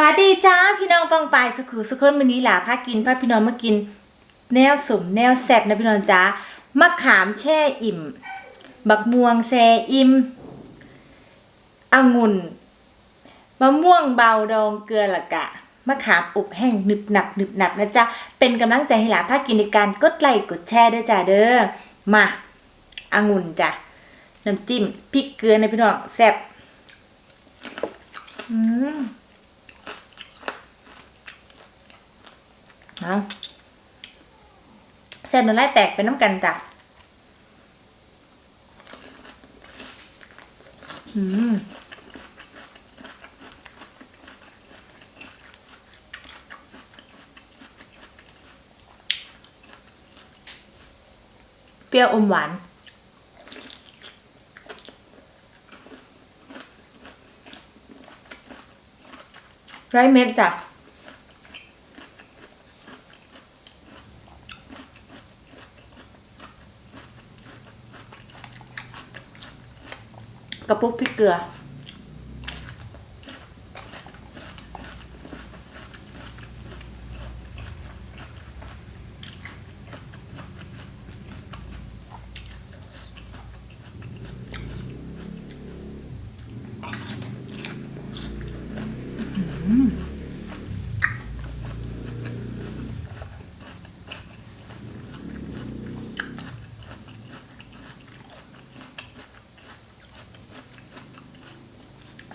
วัสดีจ้าพี่น้องปองปายสุขุสุขคนวันนี้หล่ะพากินพาพี่น้องมากิน แนวสมแนวแซ่บนะพี่น้องจ้ามะขามแช่อิ่ม บักม่วงแช่อิ่มองุ่นมะม่วงเบาดองเกลือละกะมะขามอบแห้งหนึบหนับหนึบหนับนะจ๊ะเป็นกำลังใจให้หลาพากินในการกดไลค์กดแชร์ด้วยจ้าเด้อมาองุ่นจ้ะน้ำจิ้มพริกเกลือนะพี่น้องแซ่บอืม เอาแซ่บน้ำลายแตกเป็นน้ำกันจ้ะอืมเปรี้ยวอมหวาน ไรเม็ดจ้ะ กระปุกพริกเกลือ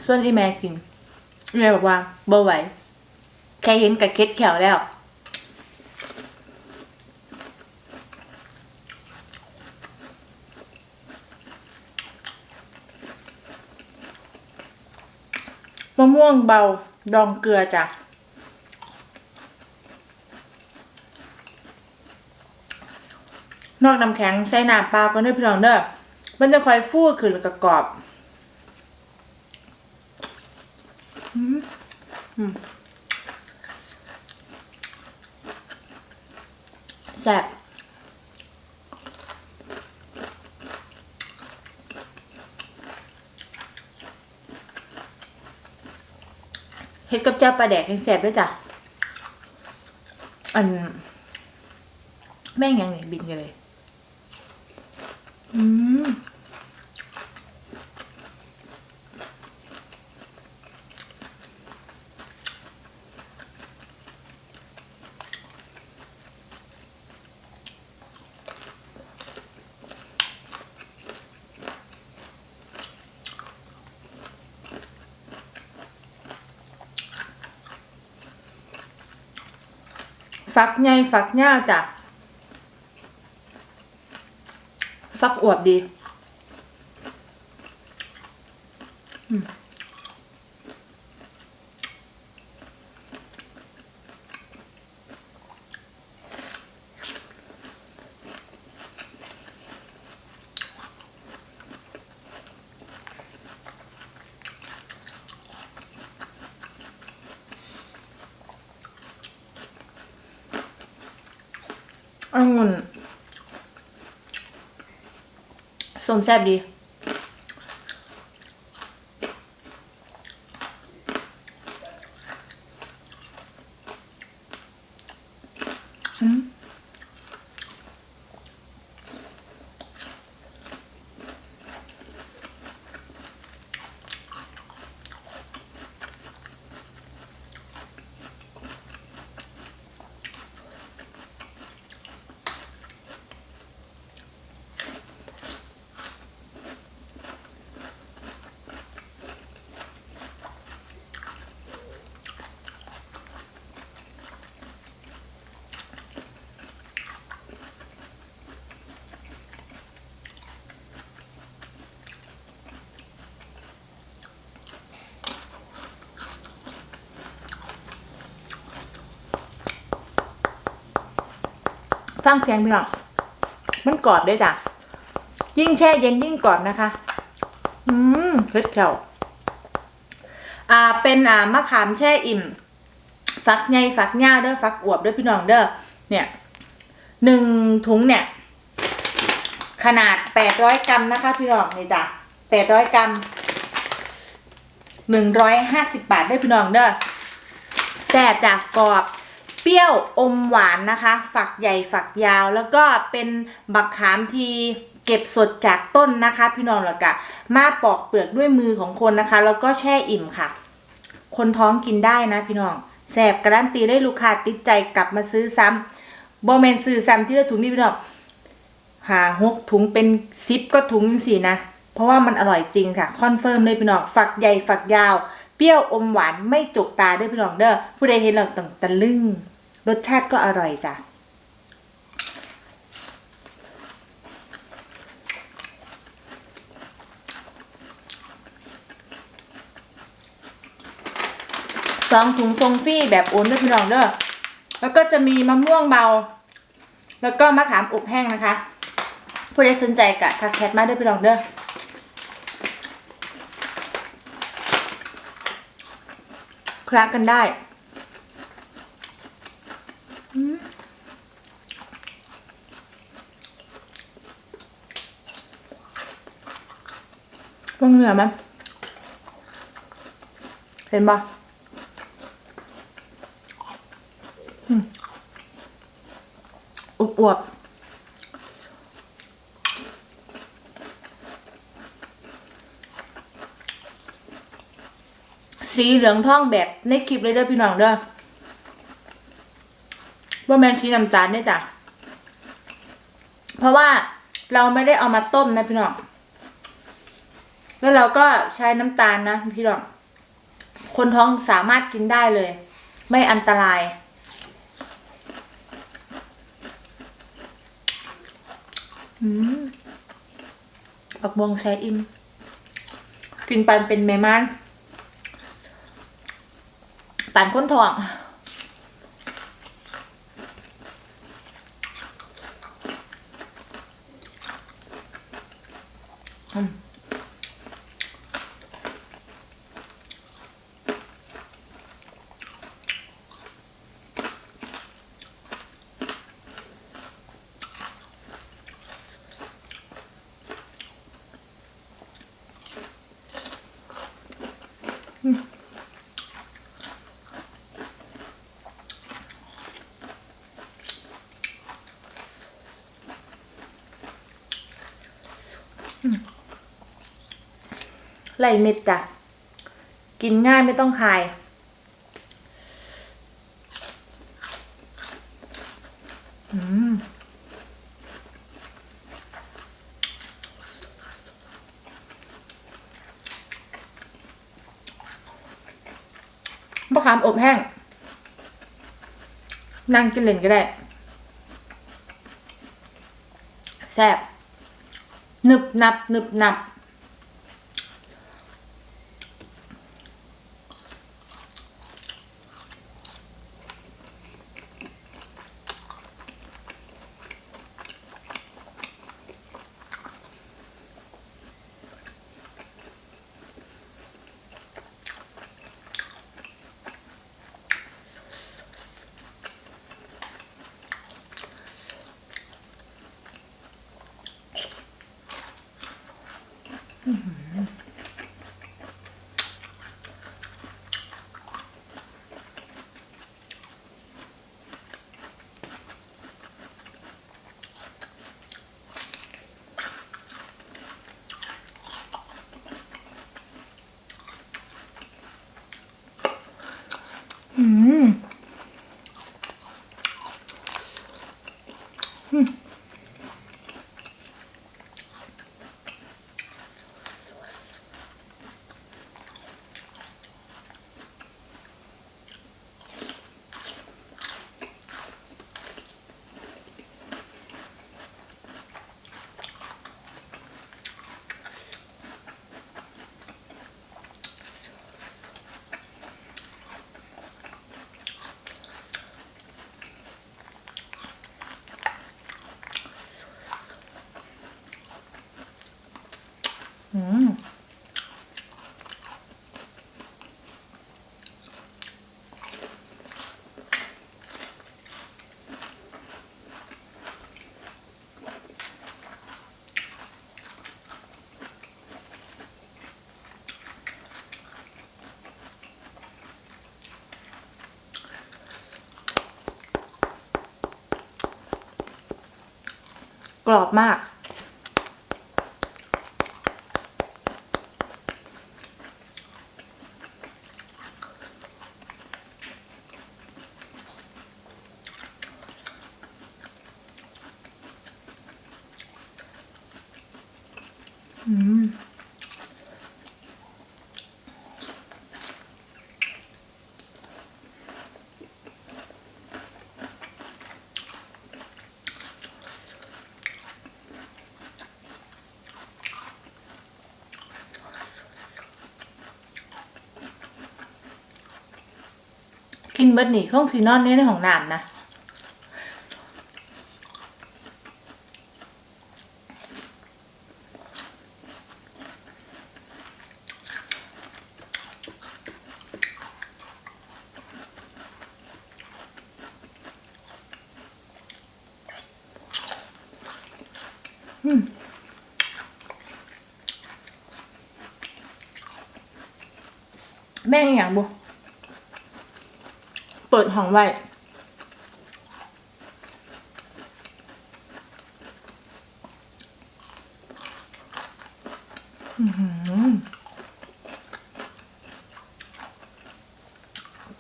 ส่วนอีแม่กินอีแม่บอกว่าบ่ไหวแค่เห็นกับเคล็ดแขวแล้วมะม่วงเบาดองเกลือจ้ะนอกน้ำแข็งใส่น้ำเปล่าก็ได้พี่น้องเด้อมันจะค่อยฟูขึ้นแล้วก็กรอบ แซ่บเฮ็ดกับเจ้าปลาแดกยังแซ่บด้วยจ้ะ อัน แม่งยังเนี่ยบินกันเลย อืม ฟักไงฟักหญ้าจ้ะฟักอวบดี อืมองุ่น สมแซ่บดี ฟังเสียงพี่น้องมันกรอบด้วยจ้ะยิ่งแช่เย็นยิ่งกรอบนะคะ อืมเผ็ดแขวอ่าเป็นอ่ามะขามแช่อิ่ม ฟักไงฟักย่าเด้อฟักอวบเด้อพี่น้องเด้อเนี่ยหนึ่งถุงเนี่ย ขนาดแปดร้อยกรัมนะคะ พี่น้องนี่จ้ะแปดร้อยกรัมหนึ่งร้อยห้าสิบบาทได้พี่น้องเด้อซ่บจากกรอบ เปรี้ยวอมหวานนะคะ ฝักใหญ่ฝักยาว แล้วก็เป็นบักขามทีเก็บสดจากต้นนะคะ พี่น้องแล้วก็มาปอกเปลือกด้วยมือของคนนะคะ แล้วก็แช่อิ่มค่ะ คนท้องกินได้นะพี่น้องแสบการันตีได้ลูกค้าติดใจกลับมาซื้อซ้ำบอแมนซื้อซ้ำที่ละถุงนี่พี่น้องหาหกถุงเป็นซิปก็ถุงยังสี่นะ เพราะว่ามันอร่อยจริงค่ะ คอนเฟิร์มเลยพี่น้องฝักใหญ่ฝักยาว เปรี้ยวอมหวานไม่จกตาด้วยพี่น้องเด้อผู้ใดเห็นเราต้องตะลึง รสชาติก็อร่อยจ้ะสองถุงทรงฟี่แบบโอนด้วยพี่น้องเด้อแล้วก็จะมีมะม่วงเบา แล้วก็มะขามอบแห้งนะคะ ผู้ใดสนใจกะทักแชทมาด้วยพี่น้องเด้อคลากันได้อืมว่าง เหนือไหมเห็นปะอืมอุบอวบสีเหลืองทองแบบในคลิปเลยเด้อพี่น้องเด้อว่าแมนสีน้ำตาลเนี่ยจ้ะ เพราะว่าเราไม่ได้เอามาต้มนะพี่น้อง แล้วเราก็ใช้น้ำตาลนะพี่น้องคนท้องสามารถกินได้เลย ไม่อันตราย อืมปักบวงแซอิม กินปันเป็นแม่มันปันก้นทอง อืม ไหลเม็ดจ้ะ กินง่ายไม่ต้องคาย อืมมะขามอบแห้ง นั่งกินเล่นก็ได้ แซ่บหนึบหนับหนึบหนับ กรอบมาก กินเบิดหนี่ข้องซีนอนเนี่ยในของน้ำนะอืมแม่งอย่างบุ ปิดห้องไว้อื้อหือ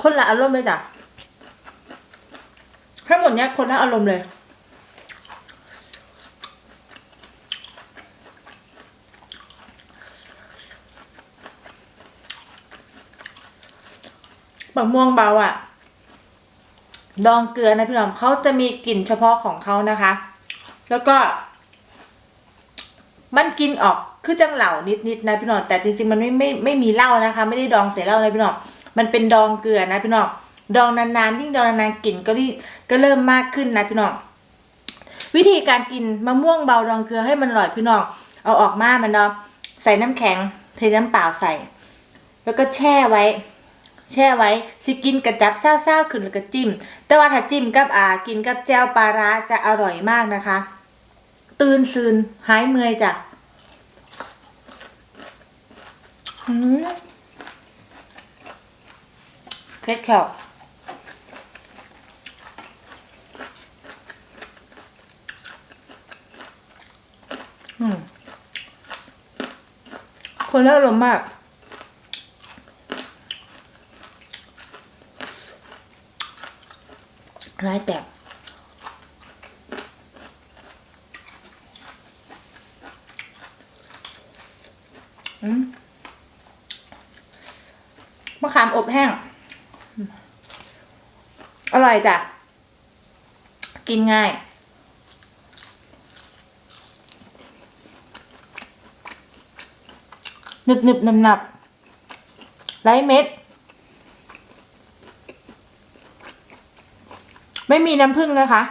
คนละอารมณ์เลยจ้ะทั้งหมดเนี้ยคนละอารมณ์เลย บักม่วงเบาอะ่ะ ดองเกลือนะพี่น้องเขาจะมีกลิ่นเฉพาะของเขานะคะ แล้วก็ มันกินออกคือจังเหล่านิดๆนะพี่น้องแต่จริงๆมันไม่ไม่ไม่มีเหล้านะคะ ไม่ได้ดองใส่เหล้านะพี่น้องมันเป็นดองเกลือนะพี่น้องดองนานๆยิ่งดองนานๆกลิ่นก็รีก็เริ่มมากขึ้นนะพี่น้องวิธีการกินมะม่วงเบาดองเกลือให้มันอร่อยพี่น้องเอาออกมามันเนาะใส่น้ำแข็งเทน้ำเปล่าใส่ แล้วก็แช่ไว้ แช่ไว้สิกินกระจับเศร้าๆขึ้นแล้วก็จิ้ม แต่ว่าถ้าจิ้มกับอ่ากินกับแจวปลาร้าจะอร่อยมากนะคะ ตื่นซืนหายเมื่อยจ้ะอืมเคล็ดแขวอืมคนละอารมณ์มาก ร้ายแตกอืมมะขามอบแห้ง อร่อยจ้ะ กินง่ายหนึบหนึบหนับหนับไร้เม็ด ไม่มีน้ำผึ้งนะคะ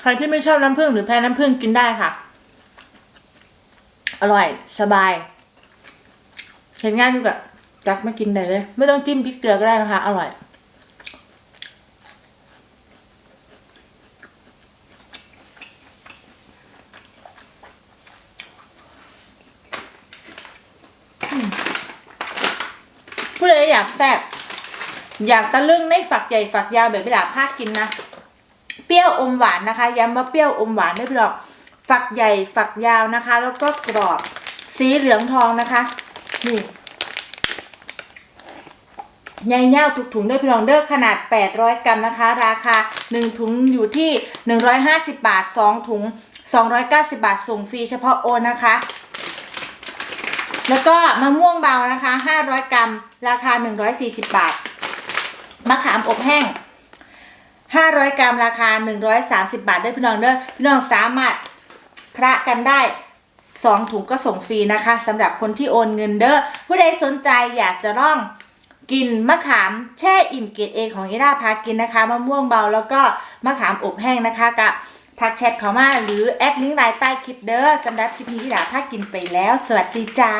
ใครที่ไม่ชอบน้ำผึ้งหรือแพ้น้ำผึ้งกินได้ค่ะ อร่อยสบาย เห็นง่ายดูกะจักมากินได้เลย ไม่ต้องจิ้มพริกเกลือก็ได้นะคะ อร่อย ผู้ใดอยากแซ่บ อยากตะลึงในฝักใหญ่ฝักยาวแบบเวลาพาดกินนะ เปรี้ยวอมหวานนะคะ ย้ำว่าเปรี้ยวอมหวานไม่พี่หรอก ฝักใหญ่ฝักยาวนะคะ แล้วก็กรอบ สีเหลืองทองนะคะ นี่ใหญ่เง่าทุกถุงด้วยพี่น้องเด้อขนาด 800 กรัมนะคะ ราคา 1 ถุงอยู่ที่ 150 บาท 2 ถุง 290 บาท ส่งฟรีเฉพาะโอนนะคะ แล้วก็มะม่วงเบานะคะ 500 กรัม ราคา 140 บาท มะขามอบแห้ง 500 กรัมราคา 130 บาทเด้พี่น้องเด้อพี่น้องสามารถคระกันได้2ถุงก็ส่งฟรีนะคะสำหรับคนที่โอนเงินเด้อผู้ใดสนใจอยากจะร่องกินมะขามแช่อิ่มเกรดเอของอีราพากินนะคะมะม่วงเบาแล้วก็มะขามอบแห้งนะคะกับทักแชทเขามาหรือแอดลิงก์ไลน์ใต้คลิปเด้อสำหรับคลิปนี้ที่ดาพากินไปแล้ว สวัสดีจ้า